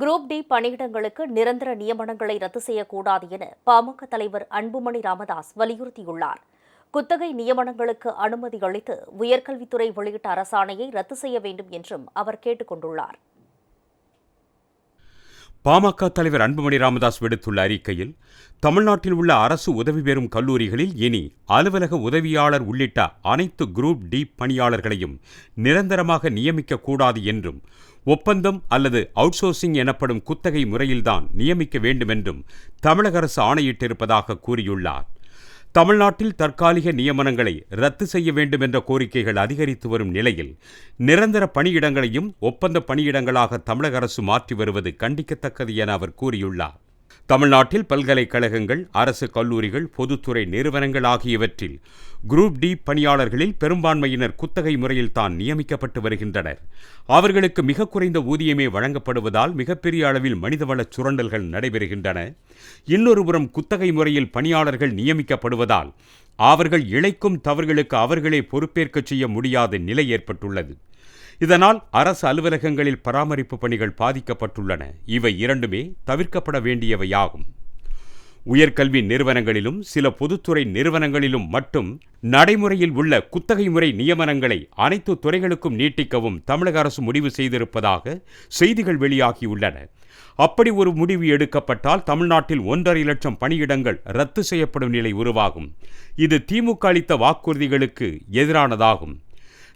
Group D பணியிடங்களுக்கு நிரந்தர நியமனங்களை ரத்து செய்யக்கூடாது என பாமக தலைவர் அன்புமணி ராமதாஸ் வலியுறுத்தியுள்ளார். குத்தகை நியமனங்களுக்கு அனுமதி அளித்து உயர்கல்வித்துறை வெளியிட்ட அரசாணையை ரத்து செய்ய வேண்டும் என்றும் அவர் கேட்டுக் கொண்டுள்ளார் பாமக தலைவர் அன்புமணி ராமதாஸ் விடுத்துள்ள அறிக்கையில் தமிழ்நாட்டில் உள்ள அரசு உதவி பெறும் கல்லூரிகளில் இனி அலுவலக உதவியாளர் உள்ளிட்ட அனைத்து குரூப் டி பணியாளர்களையும் நிரந்தரமாக நியமிக்கக்கூடாது என்றும் ஒப்பந்தம் அல்லது அவுட்சோர்சிங் எனப்படும் குத்தகை முறையில்தான் நியமிக்க வேண்டுமென்றும் தமிழக அரசு ஆணையிட்டிருப்பதாக கூறியுள்ளார். தமிழ்நாட்டில் தற்காலிக நியமனங்களை ரத்து செய்ய வேண்டும் என்ற கோரிக்கைகள் அதிகரித்து வரும் நிலையில் நிரந்தர பணியிடங்களையும் ஒப்பந்த பணியிடங்களாக தமிழக அரசு மாற்றி வருவது கண்டிக்கத்தக்கது என அவர் கூறியுள்ளார். தமிழ்நாட்டில் பல்கலைக்கழகங்கள் அரசு கல்லூரிகள் பொதுத்துறை நிறுவனங்கள் ஆகியவற்றில் குரூப் டி பணியாளர்களில் பெரும்பான்மையினர் குத்தகை முறையில் தான் நியமிக்கப்பட்டு வருகின்றனர். அவர்களுக்கு மிக குறைந்த ஊதியமே வழங்கப்படுவதால் மிகப்பெரிய அளவில் மனிதவள சுரண்டல்கள் நடைபெறுகின்றன. இன்னொருபுறம் குத்தகை முறையில் பணியாளர்கள் நியமிக்கப்படுவதால் அவர்கள் இழைக்கும் தவறுகளுக்கு அவர்களே பொறுப்பேற்கச் செய்ய முடியாத நிலை ஏற்பட்டுள்ளது. இதனால் அரசு அலுவலகங்களில் பராமரிப்பு பணிகள் பாதிக்கப்பட்டுள்ளன. இவை இரண்டுமே தவிர்க்கப்பட வேண்டியவையாகும். உயர்கல்வி நிறுவனங்களிலும் சில பொதுத்துறை நிறுவனங்களிலும் மட்டும் நடைமுறையில் உள்ள குத்தகை முறை நியமனங்களை அனைத்து துறைகளுக்கும் நீட்டிக்கவும் தமிழக அரசு முடிவு செய்திருப்பதாக செய்திகள் வெளியாகியுள்ளன. அப்படி ஒரு முடிவு எடுக்கப்பட்டால் தமிழ்நாட்டில் ஒன்றரை லட்சம் பணியிடங்கள் ரத்து செய்யப்படும் நிலை உருவாகும். இது திமுக அளித்த வாக்குறுதிகளுக்கு எதிரானதாகும்.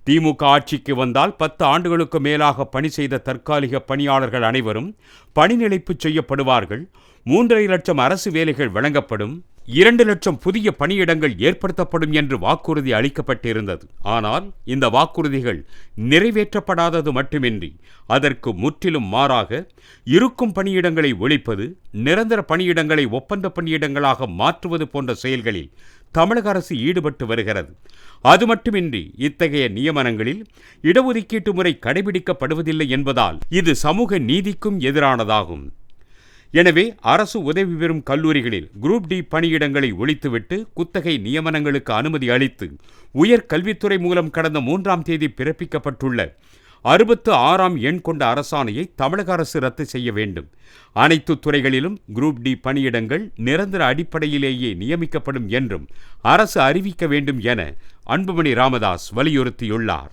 திமுக ஆட்சிக்கு வந்தால் பத்து ஆண்டுகளுக்கு மேலாக பணி செய்த தற்காலிக பணியாளர்கள் அனைவரும் பணிநிலைப்பு செய்யப்படுவார்கள். மூன்றரை லட்சம் அரசு வேலைகள் வழங்கப்படும். இரண்டு லட்சம் புதிய பணியிடங்கள் ஏற்படுத்தப்படும் என்று வாக்குறுதி அளிக்கப்பட்டிருந்தது. ஆனால் இந்த வாக்குறுதிகள் நிறைவேற்றப்படாதது மட்டுமின்றி அதற்கு முற்றிலும் மாறாக இருக்கும் பணியிடங்களை ஒழிப்பது நிரந்தர பணியிடங்களை ஒப்பந்த பணியிடங்களாக மாற்றுவது போன்ற செயல்களில் தமிழக அரசு ஈடுபட்டு வருகிறது. அது மட்டுமின்றி இத்தகைய நியமனங்களில் இடஒதுக்கீட்டு முறை கடைபிடிக்கப்படுவதில்லை என்பதால் இது சமூக நீதிக்கும் எதிரானதாகும். எனவே அரசு உதவி பெறும் கல்லூரிகளில் குரூப் டி பணியிடங்களை ஒழித்துவிட்டு குத்தகை நியமனங்களுக்கு அனுமதி அளித்து உயர் கல்வித்துறை மூலம் கடந்த மூன்றாம் தேதி பிறப்பிக்கப்பட்டுள்ள அறுபத்து ஆறாம் எண் கொண்ட அரசாணையை தமிழக அரசு ரத்து செய்ய வேண்டும். அனைத்து துறைகளிலும் குரூப் டி பணியிடங்கள் நிரந்தர அடிப்படையிலேயே நியமிக்கப்படும் என்றும் அரசு அறிவிக்க வேண்டும் என அன்புமணி ராமதாஸ் வலியுறுத்தியுள்ளார்.